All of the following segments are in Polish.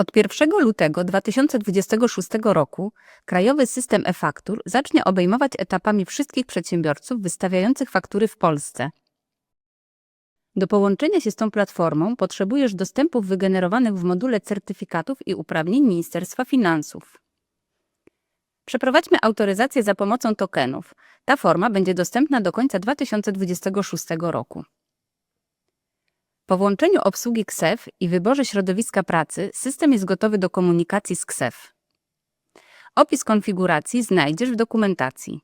Od 1 lutego 2026 roku krajowy system e-faktur zacznie obejmować etapami wszystkich przedsiębiorców wystawiających faktury w Polsce. Do połączenia się z tą platformą potrzebujesz dostępów wygenerowanych w module certyfikatów i uprawnień Ministerstwa Finansów. Przeprowadźmy autoryzację za pomocą tokenów. Ta forma będzie dostępna do końca 2026 roku. Po włączeniu obsługi KSEF i wyborze środowiska pracy, system jest gotowy do komunikacji z KSEF. Opis konfiguracji znajdziesz w dokumentacji.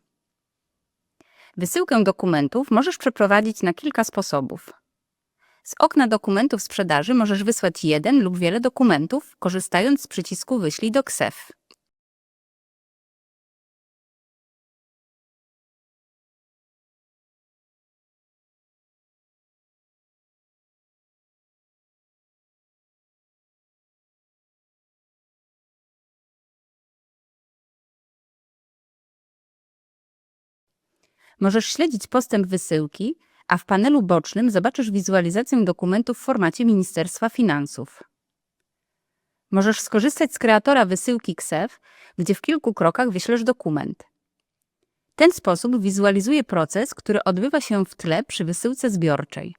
Wysyłkę dokumentów możesz przeprowadzić na kilka sposobów. Z okna dokumentów sprzedaży możesz wysłać jeden lub wiele dokumentów, korzystając z przycisku Wyślij do KSEF. Możesz śledzić postęp wysyłki, a w panelu bocznym zobaczysz wizualizację dokumentów w formacie Ministerstwa Finansów. Możesz skorzystać z kreatora wysyłki KSEF, gdzie w kilku krokach wyślesz dokument. Ten sposób wizualizuje proces, który odbywa się w tle przy wysyłce zbiorczej.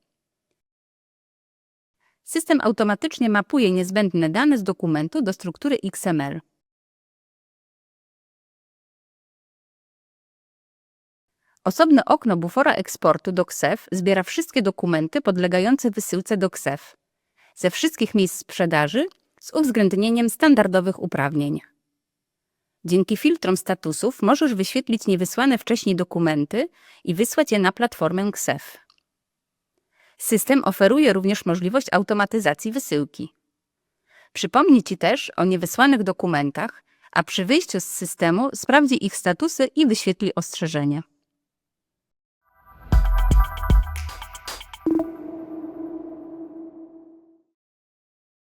System automatycznie mapuje niezbędne dane z dokumentu do struktury XML. Osobne okno bufora eksportu do KSEF zbiera wszystkie dokumenty podlegające wysyłce do KSEF ze wszystkich miejsc sprzedaży z uwzględnieniem standardowych uprawnień. Dzięki filtrom statusów możesz wyświetlić niewysłane wcześniej dokumenty i wysłać je na platformę KSEF. System oferuje również możliwość automatyzacji wysyłki. Przypomni Ci też o niewysłanych dokumentach, a przy wyjściu z systemu sprawdzi ich statusy i wyświetli ostrzeżenie.